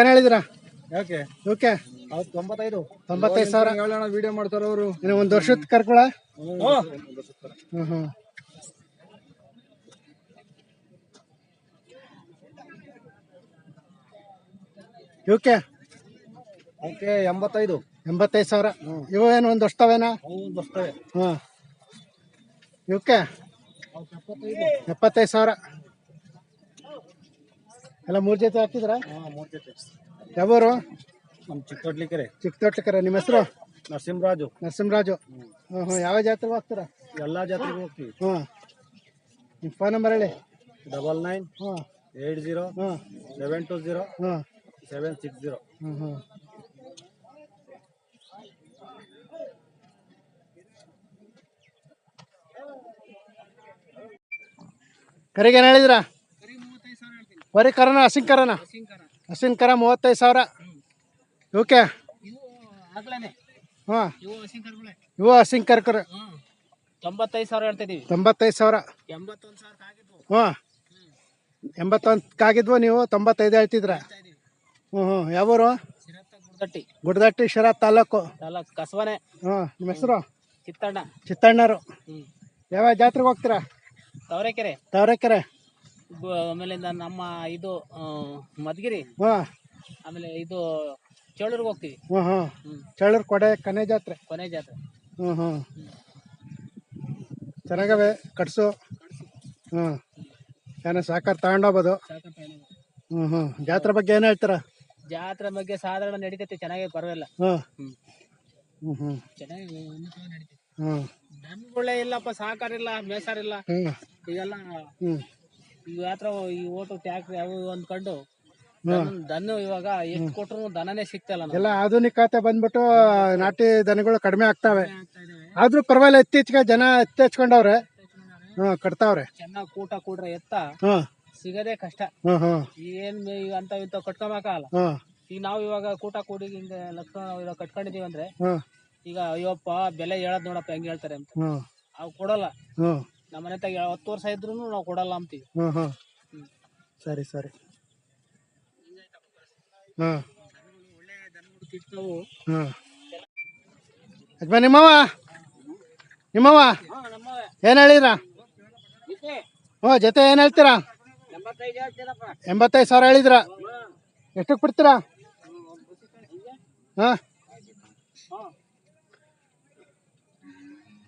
ಏನು ಹೇಳಿದಿರಾ? ಯಾಕೆ? ಓಕೆ ಅವ್ರು ತೊಂಬತ್ತೈದು. ತೊಂಬತ್ತೈದು ಸಾವಿರ. ಹೇಳೋಣ ವಿಡಿಯೋ ಮಾಡ್ತಾರ ಅವರು. ಇನ್ನು ಒಂದು ವರ್ಷದ ಕರ್ಕೊಳ? ಹ್ಞೂ ಹ್ಞೂ ಇವಕ್ಕೆ ಅದಕ್ಕೆ ಎಂಬತ್ತೈದು. ಎಂಬತ್ತೈದು ಸಾವಿರ. ಇವು ಏನು ಒಂದು ಬರ್ತವೆ ಹ್ಞೂ ಇವಕ್ಕೆ ಎಪ್ಪತ್ತೈದು ಸಾವಿರ. ಎಲ್ಲ ಮೂರು ಜೊತೆ ಹಾಕಿದ್ರ? ಹಾಂ ಮೂರು ಜೊತೆ. ಯಾವರು? ನಮ್ಮ ಚಿಕ್ಕದೊಡ್ಲಿಕೆರೆ ಚಿಕ್ಕತೋಟ್ಲಿಕರ ನಿಮ್ಮ ಹೆಸರು? ನರಸಿಂಹರಾಜು. ನರಸಿಂಹರಾಜು. ಹ್ಞೂ ಹ್ಞೂ ಯಾವ ಜಾತ್ರೆಗೆ ಹೋಗ್ತೀರಾ? ಎಲ್ಲ ಜಾತ್ರೆಗೂ ಹೋಗ್ತೀವಿ. ಹ್ಞೂ ನಿಮ್ಮ ಫೋನ್ ನಂಬರ್ ಹೇಳಿ. ಡಬಲ್ ನೈನ್ ಹ್ಞೂ ಏಯ್ಟ್ ಜೀರೋ ಹ್ಞೂ ಸೆವೆನ್ ಟು ಜೀರೋ ಹ್ಞೂ ಸೆವೆನ್ ಸಿಕ್ಸ್ ಜೀರೋ. ಹ್ಞೂ ಹ್ಞೂ ಕರಿಗೆ ಏನು ಹೇಳಿದ್ರಾ? ಬರೀ ಕರನ ಹಸಿನ ಕರನ ಹಸಿನ ಕರ ಮೂವತ್ತೈದು ಸಾವಿರ. ಓಕೆ. ಹಾಂ. ಇವು ಹಸಿನ ಕರ್ಕರ ತೊಂಬತ್ತೈದು ಸಾವಿರ ತೊಂಬತ್ತೈದು ಸಾವಿರ. ಹ್ಞೂ ಎಂಬತ್ತೊಂದಕ್ಕಾಗಿದ್ವು ನೀವು ತೊಂಬತ್ತೈದು ಹೇಳ್ತಿದ್ರ. ಹ್ಞೂ ಹ್ಞೂ ಯಾವೂರು? ಗುಡ್ದಟ್ಟಿ ಗುಡದಟ್ಟಿ ಶಿರಾ ತಾಲೂಕು. ಕಸವನೆ. ಹ್ಞೂ ನಿಮ್ಮ ಹೆಸರು? ಚಿತ್ತಣ್ಣ. ಚಿತ್ತಣ್ಣರು. ಯಾವ್ಯಾವ ಯಾವ ಜಾತ್ರೆಗೆ ಹೋಗ್ತೀರಾ? ತವರೆಕೆರೆ. ತಾವರೆಕೆರೆ. ಆಮೇಲಿಂದ ನಮ್ಮ ಇದು ಮಧುಗಿರಿ. ಹ್ಞೂ ಆಮೇಲೆ ಇದು ಚಳ್ಳೂರ್ಗೆ ಹೋಗ್ತೀವಿ. ಹ್ಞೂ ಹ್ಞೂ ಹ್ಮ್. ಚಳ್ಳೂರು ಕೊಡೆ ಕನೆ ಜಾತ್ರೆ. ಕೊನೆ ಜಾತ್ರೆ. ಹ್ಞೂ ಹ್ಞೂ ಚೆನ್ನಾಗವೆ ಕಟ್ಸು. ಹ್ಞೂ ಏನೋ ಸಾಕಾರ ತಗೊಂಡೋಗ್ಬೋದು. ಹ್ಞೂ ಹ್ಞೂ ಜಾತ್ರೆ ಬಗ್ಗೆ ಏನು ಹೇಳ್ತಾರ? ಜಾತ್ರೆ ಬಗ್ಗೆ ಸಾಧಾರಣ ನಡೀತೈತಿ ಚೆನ್ನಾಗಿ ಪರವಾಗಿಲ್ಲ. ಹ್ಞೂ ಹ್ಮ್. ಹ್ಞೂ ಹ್ಞೂ ಚೆನ್ನಾಗಿ ಉನ್ನತವಾಗಿ ನಡೀತೈತೆ. ಹ್ಞೂ ದನಗಳೇ ಇಲ್ಲಪ್ಪ ಸಾಕಾರ ಇಲ್ಲ ಮೇಸಾರ ಇಲ್ಲ ಹ್ಞೂ ಈಗೆಲ್ಲ ಹ್ಞೂ ಈ ಯಾತ್ರ ಈ ಓಟು ಟ್ಯಾಕ್ಟ್ರಿ ಯಾವ ಇವು ಅಂದ್ಕೊಂಡು ದನ- ದನ ಇವಾಗ ಎಷ್ಟು ಕೊಟ್ರು ದನನೇ ಸಿಕ್ತಲ್ಲ ನಮ್ಗೆ. ಎಲ್ಲ ಆಧುನಿಕತೆ ಬಂದ್ಬಿಟ್ಟು ನಾಟಿ ದನಗಳು ಕಡಿಮೆ ಆಗ್ತಾವೆ. ಆಗ್ತಾ ಆದ್ರೂ ಪರವಾಗಿಲ್ಲ ಇತ್ತೀಚೆಗೆ ಜನ ಎತ್ತೆಚ್ಕೊಂಡವ್ರೆ ಹ್ಞೂ ಕಟ್ತಾವ್ರೆ. ಚೆನ್ನಾಗಿ ಕೂಟ ಕೂಡ್ರೆ ಎತ್ತ ಸಿಗದೇ ಕಷ್ಟ. ಏನ್ ಅಂತ ಇಂತ ಕಟ್ಕೊಳಕಾಗಲ್ಲ ಹ್ಞೂ ಈಗ ನಾವು ಇವಾಗ ಕೂಟ ಕೂಡಿ ಹಿಂಗ ಲಕ್ಷಣ ನಾವು ಇವಾಗ ಕಟ್ಕೊಂಡಿದೀವಿ ಅಂದ್ರೆ ಈಗ ಅಯ್ಯಪ್ಪ ಬೆಲೆ ಹೇಳದ್ ನೋಡಪ್ಪ ಹೆಂಗ್ ಹೇಳ್ತಾರೆ ಅಂತ. ಅವ್ ಅವು ಕೊಡಲ್ಲ. ನಮ್ಮ ಮನೆ ತಗ ಹತ್ತು ವರ್ಷ ಇದ್ರು ನಾವು ಕೊಡಲ್ಲ ಅಂತೀವಿ. ಹ್ಞೂ ಹ್ಮ್. ಸರಿ ಸರಿ. ತಿರ್ತಾವು ಹ್ಞೂ ಯಜಮಾನ್ ನಿಮ್ಮವ ನಿಮ್ಮವ ಏನು ಹೇಳಿದ್ರ? ಹ್ಞೂ ಜೊತೆ ಏನು ಹೇಳ್ತೀರಾ? ಎಂಬತ್ತೈದು ಸಾವಿರ ಹೇಳಿದ್ರ? ಎಷ್ಟಕ್ಕೆ ಬಿಡ್ತೀರಾ? ಹಾಂ.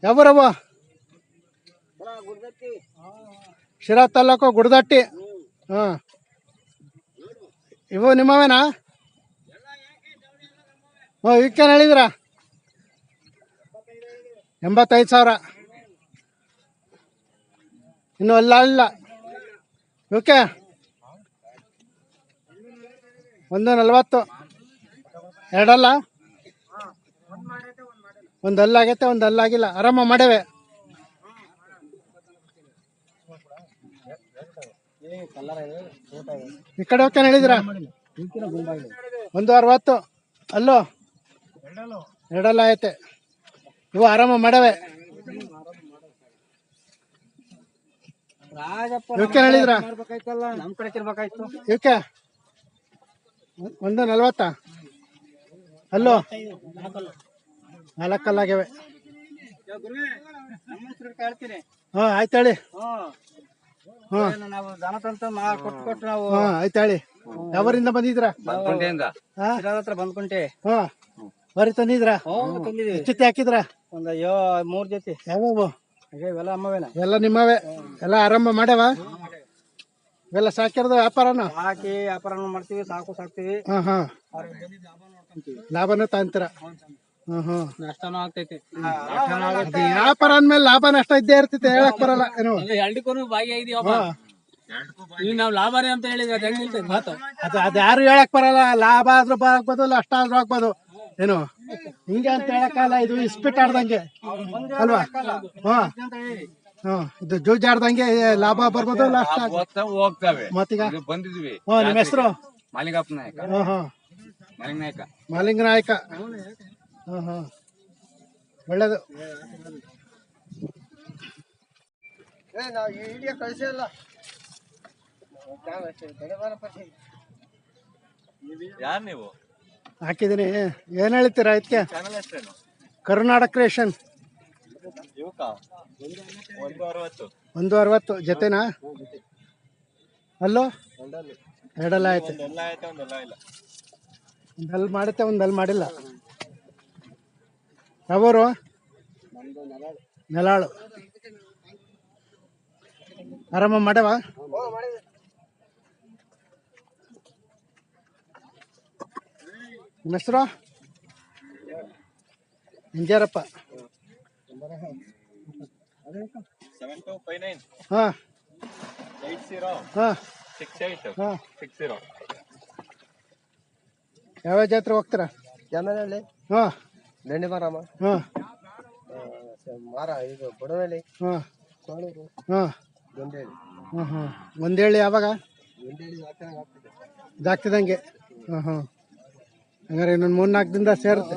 ಯಾವೂರವ ಗುಡ್ದತ್ತಿ ಶಿರಾ ತಾಲೂಕು ಗುಡದಟ್ಟಿ ಹಾಂ. ಇವು ನಿಮ್ಮವೇನಾ? ಓ ಇವಕ್ಕೇನು ಹೇಳಿದ್ರ? ಎಂಬತ್ತೈದು ಸಾವಿರ. ಇನ್ನು ಅಲ್ಲ ಅಲ್ಲ. ಇವಕ್ಕೆ ಒಂದು ನಲ್ವತ್ತು. ಎರಡಲ್ಲ? ಒಂದು ಅಲ್ಲಾಗೈತೆ, ಒಂದು ಅಲ್ಲಾಗಿಲ್ಲ. ಆರಾಮ ಮಾಡೇವೆ ಈ ಕಡೆ ಹೋಗ್ತಾನೆ ಹೇಳಿದ್ರ ಒಂದು ಅರವತ್ತು. ಅಲ್ಲೋ? ಎರಡಲ್ಲ ಐತೆ ಇವು ಆರಾಮ ಮಾಡವೆ. ಇವಕ್ಕೆ ಹೇಳಿದ್ರ? ಇವಕ್ಕೆ? ಒಂದು ನಲ್ವತ್ತ? ಅಲ್ಲೋ? ನಾಲ್ಕಲ್ಲಾಗ್ಯವೆ. ಹ, ಆಯ್ತು ಹೇಳಿ. ನಾವು ದನ ತಂತ ಕೊಟ್ಟು ಕೊಟ್ಟು ನಾವು ಹಾಂ ಆಯ್ತು ಹೇಳಿ ಯಾವರಿಂದ ಬಂದಿದ್ರ? ಹಾಂ. ಶಿರಾದ ಹತ್ರ ಬಂದ್ಕೊಂಡೆ. ಹಾಂ. ಬರೀ ತಂದಿದ್ರ? ಜೊತೆ ಹಾಕಿದ್ರ? ಒಂದ್ ಅಯ್ಯೋ ಮೂರ್ ಜೊತೆ. ಯಾವ್ಯಾವ ಹಾಗೆ ಇವೆಲ್ಲ ಅಮ್ಮವೇನ? ಎಲ್ಲ ನಿಮ್ಮವೇ? ಎಲ್ಲ ಆರಂಭ ಮಾಡ್ಯಾವ? ಇವೆಲ್ಲ ಸಾಕಿರೋದು ವ್ಯಾಪಾರನ? ಹಾಕಿ ವ್ಯಾಪಾರ ಮಾಡ್ತೀವಿ ಸಾಕು ಸಾಕ್ತಿವಿ. ಹಾಂ ಹಾಂ. ಲಾಭನೂ ತಾಂತೀರ? ನಷ್ಟನೂ ಆಗ್ತೈತೆ. ವ್ಯಾಪಾರ ಅಂದ್ಮೇಲೆ ಲಾಭ ನಷ್ಟ ಇದ್ದೇ ಇರ್ತೈತೆ ಹೇಳಕ್ ಬರಲ್ಲ ಏನು? ಎರಡಕ್ಕೂ ಭಾಗಿಯಾಗಿದೀವಪ್ಪ ಈಗ ನಾವ್ ಲಾಭನೇ ಅಂತ ಹೇಳಿದ್ರೆ ಅದು ಹೆಂಗ್ ಮಾತು? ಅದು ಅದು ಯಾರು ಹೇಳಕ್ ಬರಲ್ಲ ಲಾಭ ಆದ್ರೂ ಆಗ್ಬೋದು ನಷ್ಟ ಆದ್ರೂ ಆಗ್ಬೋದು. ಏನು? ಹಿಂಗೆ ಅಂತ ಹೇಳಕ್ಕಲ್ಲ ಇದು ಇಸ್ಪಿಟ್ ಆಡ್ದಂಗೆ. ಅಲ್ವಾ? ಹಾ. ಹ್ಮ್. ಇದು ಜೂಜಾಡ್ದಂಗೆ ಲಾಭ ಬರ್ಬೋದು ನಷ್ಟ ಆಗ್ಬೋದು. ಹೋಗ್ತಾ ಹೋಗ್ತವೆ. ಮತ್ತೀಗ? ಇದು ಬಂದಿದ್ವಿ. ಹ್ಞೂ ನಿಮ್ಮ ಹೆಸರು? ಮಾಲಿಂಗಪ್ಪ ನಾಯಕ. ಹಾ ಹ್ಮ್. ಮಾಲಿಂಗ ನಾಯಕ. ಮಾಲಿಂಗ ನಾಯಕ. ಹ್ಮ್ ಹಾಂ ಒಳ್ಳೇದು. ನಾವು ವಿಡಿಯೋ ಕಳಿಸಿಲ್ಲ ಯಾರು ನೀವು? ಹಾಕಿದ್ದೀನಿ ಏನು ಹೇಳ್ತೀರಾ ಇದಕ್ಕೆ? ಚಾನಲ್ ಹೆಸರೇನು? ಕರ್ನಾಟಕ ಕ್ರಿಯೇಷನ್ ಇವಕ್ಕ ಒಂದು ಅರವತ್ತು. ಒಂದು ಅರವತ್ತು. ಜೊತೆನಾ? ಅಲ್ಲೋ? ಎರಡಲ್ಲ ಆಯ್ತು. ಒಂದೆಲ್ಲ ಆಯ್ತಾ ಒಂದೆಲ್ಲ ಇಲ್ಲ. ಒಂದು ಅಲ್ಲಿ ಮಾಡುತ್ತೆ ಒಂದಲ್ಲಿ ಮಾಡಿಲ್ಲ. ಯಾವೂರು? ನೆಲಾಳು. ಆರಾಮ ಮಾಡವಾ ನಿಮ್ಮ ಹೆಸರು? ಇಂಜಾರಪ್ಪ ಹಾಂ. ಹಾಂ. ಸಿಕ್ಸ್ ಹಾಂ. ಸಿಕ್ಸ್ ಜೀರೋ ಯಾವ ಜಾತ್ರೆ ಹೋಗ್ತೀರಾ? ಹಾಂ. ದಂಡಿ ಮಾರಮ್ಮ ಹಾಂ. ಮಾರ ಇದು ಬಡವಳ್ಳಿ ಹಾಂ. ಹಾಂ. ದೊಂಡೇಳಿ ಹಾಂ ಹಾಂ ಒಂದು ಹೇಳಿ ಯಾವಾಗ? ದೊಂಡೇಳಿ ಹಾಕ್ದಂಗೆ ಆಗ್ತದೆ. ಇದಾಗ್ತಿದಂಗೆ ಹಾಂ ಹಾಂ ಹಂಗಾರೆ ಇನ್ನೊಂದು ಮೂರು ನಾಲ್ಕು ದಿನದ ಸೇರುತ್ತೆ.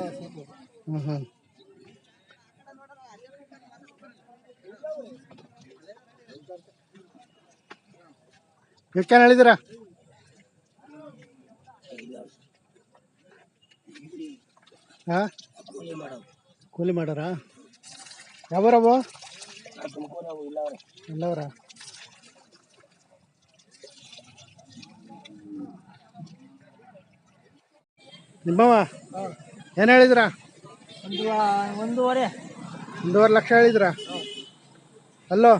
ಹ್ಞೂ ಹ್ಞೂ ಹಾ. ಹೇಳಿದ್ದೀರಾ? ಹಾಂ? ಕೂಲಿ ಮಾಡೋರಾ. ಯಾವರವು ಎಲ್ಲವರ ನಿಮ್ಮವ ಏನು ಹೇಳಿದ್ರಾ? ಒಂದು ಒಂದೂವರೆ. ಒಂದೂವರೆ ಲಕ್ಷ ಹೇಳಿದ್ರಾ? ಅಲ್ಲೋ?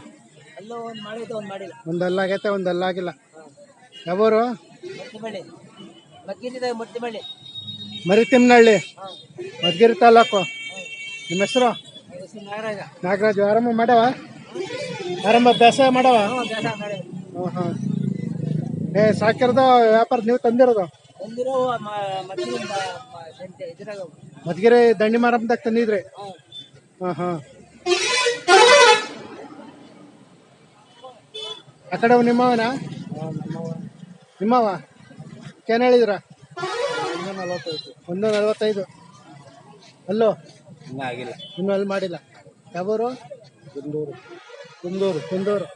ಒಂದಲ್ಲ ಒಂದು ಮಾಡಿದ್ದು ಒಂದು ಮಾಡಿಲ್ಲ. ಒಂದು ಅಲ್ಲಾಗೈತೆ ಒಂದು ಅಲ್ಲಾಗಿಲ್ಲ. ಯಾವೂರು? ಮತ್ತಿಬಳ್ಳಿ ಮುಟ್ಟಿ ಮತ್ತಿಬಳ್ಳಿ ಮರಿತಿಮ್ನಹಳ್ಳಿ ಮಧುಗಿರಿ ತಾಲೂಕು. ನಿಮ್ಮ ಹೆಸರು? ನಾಗರಾಜ. ಆರಂಭ ಮಾಡವ? ಆರಂಭ ಬೇಸಾಯ ಮಾಡವ? ಹಾಂ ಏ, ಸಾಕಿರೋದು ವ್ಯಾಪಾರ ನೀವು ತಂದಿರೋದು? ಮಧುಗಿರಿ ದಂಡಿ ಮಾರಮ್ಮದಾಗ ತಂದಿದ್ರಿ? ಹಾಂ ಹಾಂ ಆ ಕಡೆ ನಿಮ್ಮವನ? ನಿಮ್ಮವ. ಏನ್ ಹೇಳಿದ್ರ? ಒಂದು ನಲ್ವತ್ತೈದು. ಅಲ್ಲೋ? ಇನ್ನೂ ಆಗಿಲ್ಲ. ಇನ್ನೂ ಅಲ್ಲಿ ಮಾಡಿಲ್ಲ. ಯಾವೂರು? ಕುಂದೂರು. ಕುಂದೂರು ಕುಂದೂರು.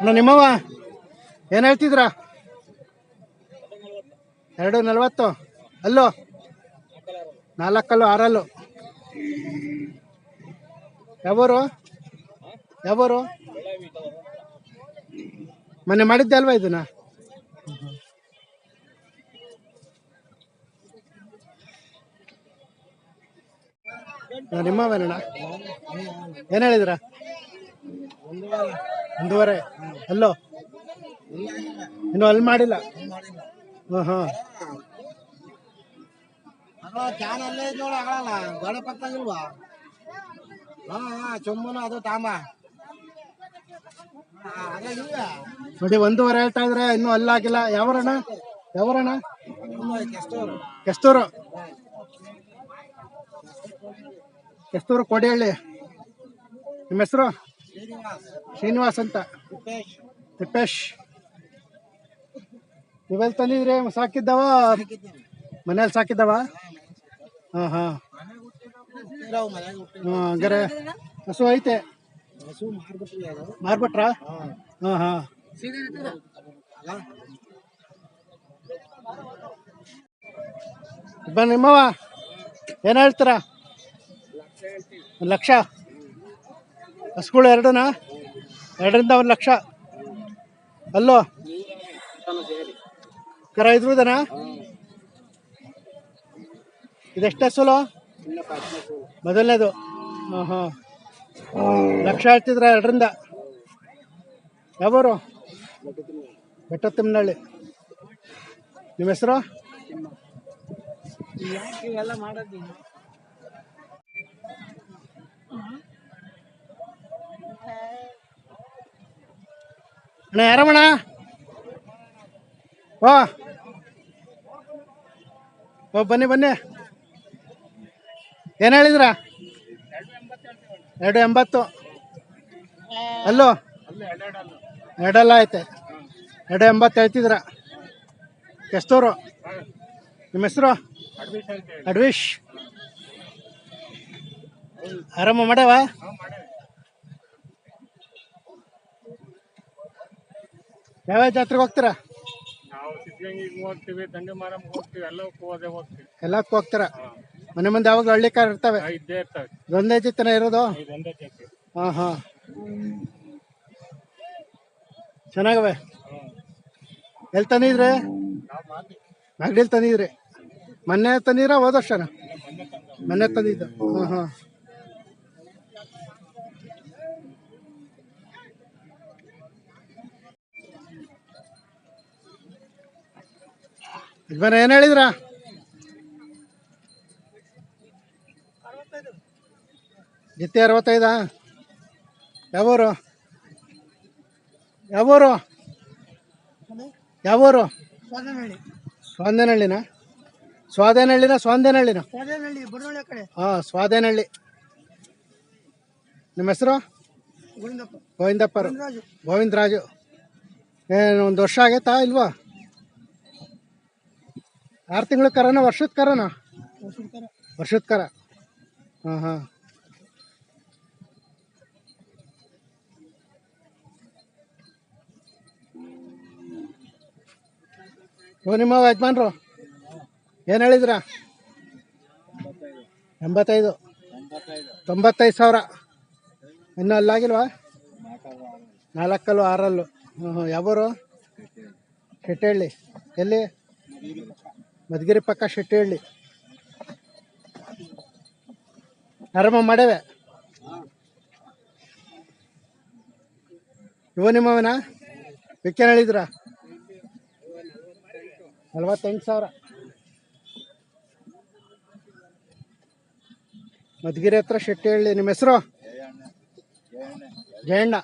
ಅಣ್ಣ ನಿಮ್ಮವ ಏನು ಹೇಳ್ತಿದ್ರ? ಎರಡು ನಲ್ವತ್ತು. ಅಲ್ಲೋ? ನಾಲ್ಕಲ್ಲು, ಆರಲ್ಲು? ಯಾವರು? ಯಾವರು? ಮೊನ್ನೆ ಮಾಡಿದ್ದೆ ಅಲ್ವಾ ಇದನ್ನ? ನಿಮ್ಮವೇನಣ್ಣ. ಏನು ಹೇಳಿದ್ರ? ಒಂದೂವರೆ. ಅಲ್ಲೋ? ಇನ್ನು ಅಲ್ಲಿ ಮಾಡಿಲ್ಲ? ಹಾಂ ಹಾಂ. ಚಾನಲ್ಲೇ ನೋಡ ಆಗಲ್ಲ ಗೋಡೆ ಪಕ್ಕದಾಗಿಲ್ವಾ ಹಾ ಹಾ ಚೊಮ್ಮನು ಅದು ನೋಡಿ ಒಂದೂವರೆ ಹೇಳ್ತಾ ಇದ್ರೆ ಇನ್ನೂ ಅಲ್ಲಾಗಿಲ್ಲ ಯಾವರಣ್ಣ? ಯಾವರಣ್ಣ? ಕೆಸ್ತೂರು. ಕೆಸ್ತೂರು ಕೋಡಿಹಳ್ಳಿ. ನಿಮ್ಮ ಹೆಸರು? ಶ್ರೀನಿವಾಸ್. ಅಂತ. ತಿಪ್ಪೇಶ್. ನೀವೆಲ್ಲಿ ತಂದಿದ್ರಿ ಸಾಕಿದ್ದವ? ಮನೇಲಿ ಸಾಕಿದ್ದವ? ಹಾಂ ಹಾಂ. ಹಾಂ, ಹಂಗಾರೆ ಹಸು ಐತೆ. ಮಾರ್ಬಿಟ್ರ? ಹಾಂ ಹಾಂ. ಬನ್ನಿ ನಿಮ್ಮವ ಏನು ಹೇಳ್ತೀರಾ? ಒಂದು ಲಕ್ಷ. ಹಸುಗಳು ಎರಡನಾ? ಎರಡರಿಂದ ಒಂದು ಲಕ್ಷ. ಅಲ್ಲೋ. ಕರ ಇದ್ರದನ ಇದೆಷ್ಟು ಹಸುಲು ಮೊದಲನೇದು. ಹಾಂ ಲಕ್ಷ ಆಗ್ತಿದ್ರ ಎರಡರಿಂದ? ಯಾವರು? ಬೆಟ್ಟ ತಿಮ್ಮನಹಳ್ಳಿ ನಿಮ್ಮ ಹೆಸರು? ಅಣ್ಣ ಯಾರಮ್ಮಣ್ಣ ಓ. ಬನ್ನಿ ಬನ್ನಿ. ಏನು ಹೇಳಿದ್ರ? ಎರಡು ಎಂಬತ್ತು. ಅಲ್ಲೋ? ಎರಡಲ್ಲ ಐತೆ. ಎರಡು ಎಂಬತ್ತು ಹೇಳ್ತಿದ್ರ? ಎಷ್ಟೋರು? ನಿಮ್ಮ ಹೆಸರು? ಅಡ್ವಿಶ್. ಆರಾಮ ಮಾಡ್ಯಾವ? ಯಾವ್ಯಾವ ಜಾತ್ರೆಗೆ ಹೋಗ್ತೀರಾ? ನಾವು ಸಿದ್ಧಗಂಗೆಗೆ ಹೋಗ್ತೀವಿ ದಂಡೆ ಮಾರಮ್ಮ ಹೋಗ್ತೀವಿ ಎಲ್ಲವಕ್ಕೂ ಹೋದೆ ಹೋಗ್ತೀವಿ. ಎಲ್ಲಕ್ಕೂ ಹೋಗ್ತಾರ? ಮನೆ ಮುಂದೆ ಯಾವಾಗ ಹಳ್ಳಿ ಕಾರ್ ಇರ್ತವೆ? ಇದ್ದೇ ಇರ್ತವೆ. ಒಂದೇ ಜಿತ್ತನ ಇರೋದು? ಇದೊಂದೇ ಜಾತಿ. ಹಾಂ ಹಾಂ. ಚೆನ್ನಾಗವೆ? ಎಲ್ಲಿ ತಂದಿದ್ರಿ? ನಗಡಿಲ್ ತಂದಿದ್ರಿ. ಮೊನ್ನೆ ತಂದಿದ್ರ ಹೋದ ವರ್ಷನ? ಮೊನ್ನೆ ತಂದಿದ್ದ. ಹಾ ಹಾಂ. ಯಜಮಾನ ಏನು ಹೇಳಿದ್ರ? ಜಿತ್ತೆ ಅರವತ್ತೈದಾ? ಯಾವೂರು? ಯಾವೂರು? ಯಾವೂರು? ಸ್ವಾದೇನಹಳ್ಳಿನ? ಸ್ವಾದೇನಹಳ್ಳಿನ ಸ್ವಾದೇನಹಳ್ಳಿನ? ಹಾಂ ಸ್ವಾದೇನಹಳ್ಳಿ. ನಿಮ್ಮ ಹೆಸರು? ಗೋವಿಂದಪ್ಪ. ಗೋವಿಂದಪ್ಪರು ಗೋವಿಂದರಾಜು. ಏನು ಒಂದು ವರ್ಷ ಆಗೈತಾ ಇಲ್ವಾ? ಆರು ತಿಂಗಳ ಕರನ, ವರ್ಷದ ಕರನ? ವರ್ಷದ ಕರ. ಹಾಂ ಹಾಂ. ಓ, ನಿಮ್ಮ ಯಜಮಾನ್ರು? ಏನು ಹೇಳಿದ್ರ? ಎಂಬತ್ತೈದು. ತೊಂಬತ್ತೈದು ಸಾವಿರ. ಇನ್ನೂ ಅಲ್ಲಾಗಿಲ್ವಾ? ನಾಲ್ಕಲ್ಲು, ಆರಲ್ಲು. ಹ್ಞೂ ಹ್ಞೂ ಯಾವೂರು? ಶೆಟ್ಟಿಹಳ್ಳಿ ಎಲ್ಲಿ? ಮಧುಗಿರಿ ಪಕ್ಕ ಶೆಟ್ಟಿಹಳ್ಳಿ ಆರಾಮ ಮಾಡೇವೆ ಇವ ನಿಮ್ಮವನ? ವಿಕೆನ್ ಹೇಳಿದ್ರ? ನಲ್ವತ್ತೆಂಟು ಸಾವಿರ. ಮಧುಗಿರಿ ಹತ್ರ ಶೆಟ್ಟಿಹಳ್ಳಿ ನಿಮ್ಮ ಹೆಸರು? ಜಯಣ್ಣ.